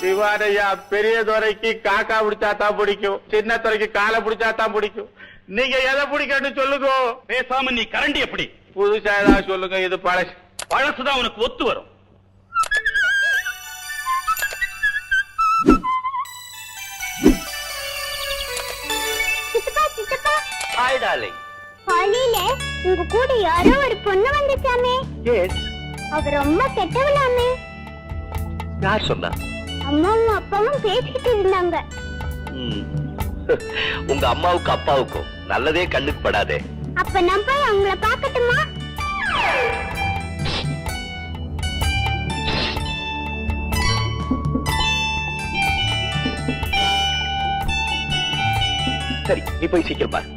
சிவாரையா பெரிய துறைக்கு காக்கா பிடிச்சா தான் பிடிக்கும். சின்ன துறைக்கு காலை பிடிச்சா தான் பிடிக்கும். நீங்க எதை பிடிக்கன்னு சொல்லுங்க. பேசாம நீ கரண்டி எப்படி? புதுசா ஏதாவது சொல்லுங்க இது பழசு. பழசுதான் உனக்கு ஒத்து வரும். ஹாய் டார்லிங் காலையில உங்க கூட யாரோ ஒரு பொண்ணு வந்துச்சாமே. எஸ் அவ ரொம்ப கெட்டவளாமே. யார் சொன்னா? அம்மாவும் அப்பாவும் பேசிக்கிட்டு இருந்தாங்க. உங்க அம்மாவுக்கும் அப்பாவுக்கும் நல்லதே கண்ணுக்கு படாதே. அப்ப நான் போய் அவங்கள பார்க்கட்டுமா? சரி நீ போய் சீக்கிரம் பாரு.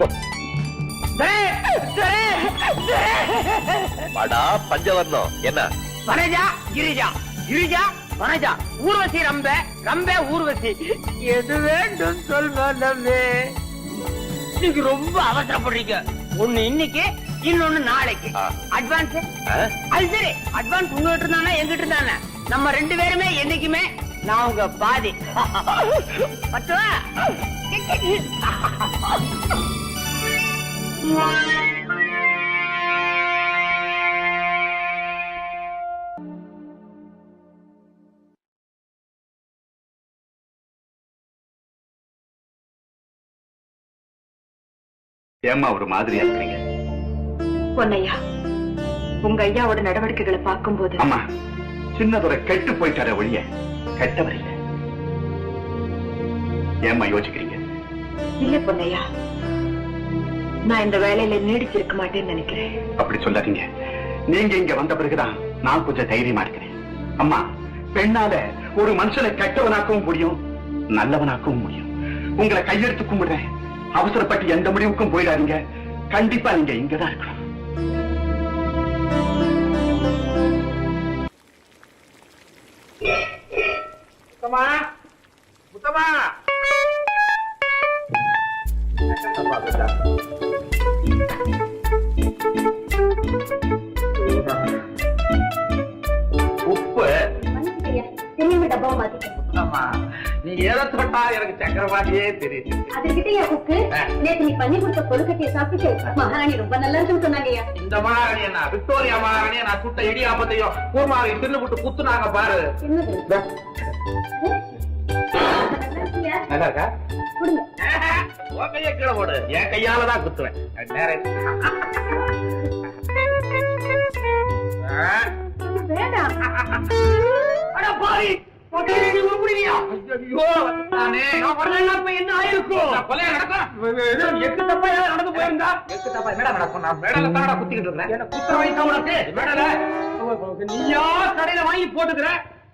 பஞ்சவர்ணம். என்ன? வனஜா கிரிஜா கிரிஜா. வனஜா ஊர்வசி ரம்ப ரம்ப ஊர்வசி. எது வேண்டும் சொல் மனமே நீங்க ரொம்ப அவசரப்படுறீங்க. ஒண்ணு இன்னைக்கு இன்னொன்னு நாளைக்கு. அட்வான்ஸ்? அது சரி அட்வான்ஸ் உங்ககிட்ட இருந்தானே எங்கிட்ட இருந்தானே நம்ம ரெண்டு பேருமே என்னைக்குமே நான் உங்க பாதி. பத்துவா ஏமா ஒரு மாதிரியா இருக்கீங்க? பொன்னையா உங்க ஐயாவோட நடவடிக்கைகளை பார்க்கும்போது அம்மா சின்னதுரை கெட்டு போயிட்டார ஒழிய கெட்டவர் இல்ல. ஏமா யோசிக்கிறீங்க? இல்ல பொன்னையா நான் இந்த வேலையில நீடிச்சிருக்க மாட்டேன்னு நினைக்கிறேன். அப்படி சொல்லாதீங்க. நீங்க இங்க வந்த பிறகுதான் நான் கொஞ்சம் தைரியமா இருக்கிறேன். அம்மா பெண்ணால ஒரு மனுஷனை கெட்டவனாக்கவும் முடியும் நல்லவனாக்கவும் முடியும். உங்களை கையெடுத்து கும்பிடுறேன். அவசரப்பட்டு எந்த முடிவுக்கும் போயிடாதீங்க. கண்டிப்பா நீங்க இங்கதான் இருக்கணும். முத்தமா எதை தொட்டா எனக்கு சக்கர மாதிரியே தெரியுது. அதுகிட்ட என் குக்கு? நேத்து நீ பண்ணி கொடுத்த கொழுக்கட்டையை சாப்பிட்டு மகாராணி ரொம்ப நல்லா இருக்குன்னு சொன்னாங்கய்யா. இந்த மகாராணி என்ன? விக்டோரியா மகாராணி நான் சுட்ட இடியாப்பத்தையும் கூர்மாவை தின்னு விட்டு குத்துனாங்க பாரு. நல்லா இருக்கா? உன் கையை கீழே போடு. என் கையால தான் குத்துவேன். வேண்டாம். எக்கு நடந்து போயிருந்தா? எதுக்கு தப்பா? நடக்கும்? நான் மேடையில தானடா குத்திக்கிட்டு இருக்கிறேன். என்ன குத்துற வயசா உனக்கு? மேடையில? நீயா கடையில வாங்கி போட்டுக்கிற?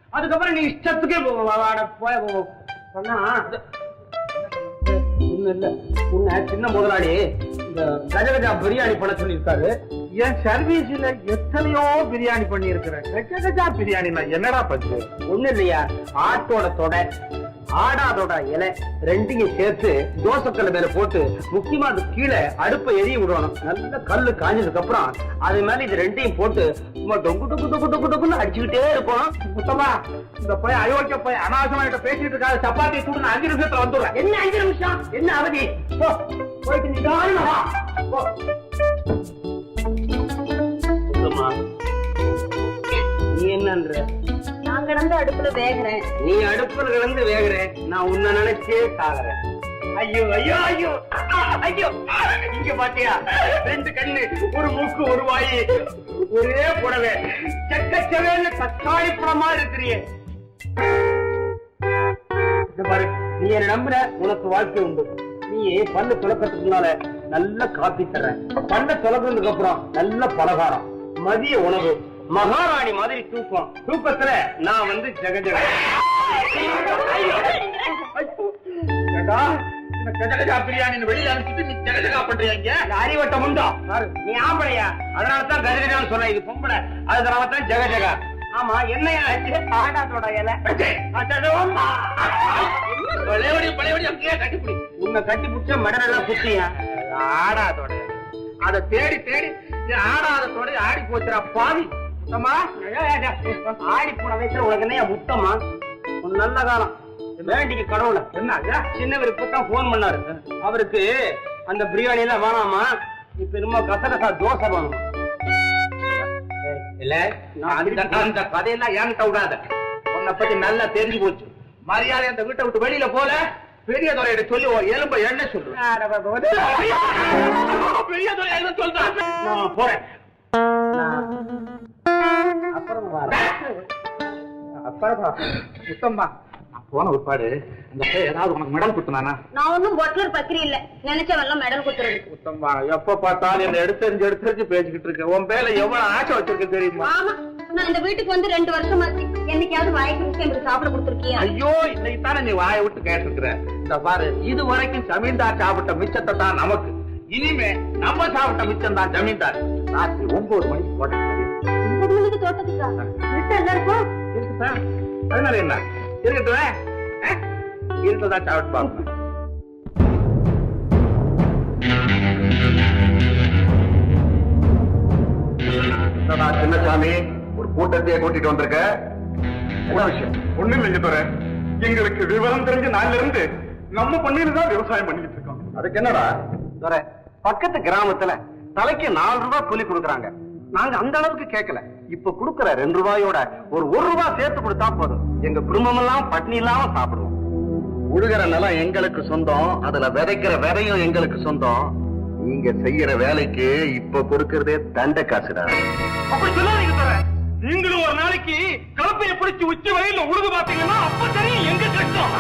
அதுக்கப்புறம் நீ இஷ்டத்துக்கு போய் சொன்னா ஒண்ணு இல்ல. உன்ன சின்ன முதலாளி இந்த கஜகஜா பிரியாணி பண்ண சொல்லியிருக்காரு. என் சர்வீஸ்ல எத்தனையோ பிரியாணி பண்ணி இருக்கிறேன் கஜகஜா பிரியாணி நான் என்னடா பண்றது? ஒண்ணு இல்லையா? ஆட்டோட தொடை ஆடாதோட இலை ரெண்டையும் சேர்த்து தோசைக்கல்ல மேல போட்டு முக்கியமா அது கீழே அடுப்பை எரிய விடணும். நல்ல கல்லு காஞ்சதுக்கு அப்புறம் அது மேல இது ரெண்டையும் போட்டு சும்மா டொங்கு டொங்கு டொங்கு டொங்கு டொங்குன்னு அடிச்சுக்கிட்டே இருக்கணும். முத்தமா இந்த போய் அயோக்கிய போய் அனாவசியமா கிட்ட பேசிட்டு இருக்காது சப்பாத்தி நான் அஞ்சு நிமிஷத்துல வந்துடுறேன். என்ன அஞ்சு நிமிஷம்? என்ன அவதி? போ போயிட்டு நிதானமா போ. என்னன்ற? நான் கிடந்து அடுப்புல வேகிறேன். நீ அடுப்புல கிடந்து வேகுற நான் உன்னை நினைச்சே சாகுறேன். ஐயோ ஐயோ ஐயோ. ஐயோ. இங்க பாத்தியா? ரெண்டு கண்ணு ஒரு மூக்கு ஒரு வாயி. ஒரே புடவை. செக்கச்சவேன்னு தக்காளி பழமா இருக்கிறியே. பாரு நீ என்ன நம்புற? உனக்கு வாழ்க்கை உண்டு. நீ பல்லு துளக்கத்துக்கு முன்னால நல்ல காப்பி தர்றேன். பல்ல துளக்குறதுக்கு அப்புறம் நல்ல பலகாரம். மதிய உணவு. மகாராணி மாதிரி தூக்கம். தூக்கத்துல நான் வந்து ஜெகஜக. அறிவட்டம் உண்டோ நீ ஆம்பளையா? அதனால தான் கஜகஜான்னு சொல்ல இது பொம்பளை. அதனால தான் ஜெகஜகா. ஆமா என்னையா ஆச்சு? ஆடாத்தோட இலை. பழையபடி பழையபடி கட்டிப்பிடி. உன்னை கட்டி பிடிச்ச மெடலெல்லாம் குத்தியா? ஆடாதோட அதை தேடி தேடி இது ஆடாதத்தோட ஆடி போச்சுடா பாவி. சுத்தமா ஆடி போன வயசுல உனக்கு என்னையா முத்தமா உன்னை நல்ல காலம். வேண்டிக்கு கடவுள. என்ன சின்னவர் இப்பதான் போன் பண்ணாரு. அவருக்கு அந்த பிரியாணி எல்லாம் வேணாமா? இப்ப என்னமோ கசகசா தோசை வேணும்? இல்ல அந்த கதையெல்லாம் என்கிட்ட விடாத. உன்னை பத்தி நல்லா தெரிஞ்சு போச்சு. மரியாதை அந்த வீட்டை விட்டு வெளியில போல பெரிய துறையிட சொல்லி ஒரு எலும்ப என்ன சொல்லு. பெரிய துறை என்ன சொல்றான் போறேன். முத்தம்மா நான் போன உட்பாடு அந்த பையன் ஏதாவது உனக்கு மெடல் கொடுத்தனானா நான் பத்திரி இல்ல. நினைச்சவெல்லாம் மெடல் எப்ப பார்த்தாலும் என்ன எடுத்தறிஞ்சு எடுத்தறிஞ்சு பேசிக்கிட்டு இருக்க. உன் பேர்ல எவ்வளவு ஆசை வச்சிருக்க தெரியுமா? ஆமா. நான் இந்த வீட்டுக்கு வந்து ரெண்டு வருஷம் ஆச்சு என்னைக்காவது வாய்க்கு எனக்கு சாப்பிட கொடுத்துருக்கியா? ஐயோ இன்னைக்கு தானே நீ வாயை விட்டு கேட்டிருக்கிற. இந்த பாரு இது வரைக்கும் ஜமீன்தார் சாப்பிட்ட மிச்சத்தை தான் நமக்கு. இனிமே நம்ம சாப்பிட்ட மிச்சம் தான் ஜமீன்தார். ராத்திரி ஒன்பது மணிக்கு போட்டேன். மணிக்கு தோட்டத்துக்கா? விட்டு எல்லாருக்கும்? இருக்குதா? அதனால என்ன? இருக்கட்டும். அஹ்? இருக்கதா சாப்பிட்டு பாருங்க என்னடா சின்னசாமி ஒரு கூட்டத்தையே கூட்டிட்டு வந்திருக்க? என்ன விஷயம்? ஒண்ணும் இல்லைங்க துறை எங்களுக்கு விவரம் தெரிஞ்ச நாள்ல இருந்து நம்ம பண்ணிட்டு தான் விவசாயம் பண்ணிட்டு இருக்கோம். அதுக்கு என்னடா? துரை, பக்கத்து கிராமத்துல தலைக்கு நாலு ரூபாய் கூலி கொடுக்கறாங்க. நாங்க அந்த அளவுக்கு கேட்கல இப்ப கொடுக்கற ரெண்டு ரூபாயோட ஒரு ஒரு ரூபாய் சேர்த்து கொடுத்தா போதும். எங்க குடும்பம் எல்லாம் பட்னி இல்லாம சாப்பிடுவோம். உழுகிற நிலம் எங்களுக்கு சொந்தம் அதுல விதைக்கிற விதையும் எங்களுக்கு சொந்தம். நீங்க செய்யற வேலைக்கு இப்ப கொடுக்கறதே தண்ட காசுடா. நீங்களும் ஒரு நாளைக்கு கலப்பையை பிடிச்சு உச்சி வரையில உழுது பாத்தீங்கன்னா அப்ப தெரியும் எங்க கஷ்டம்.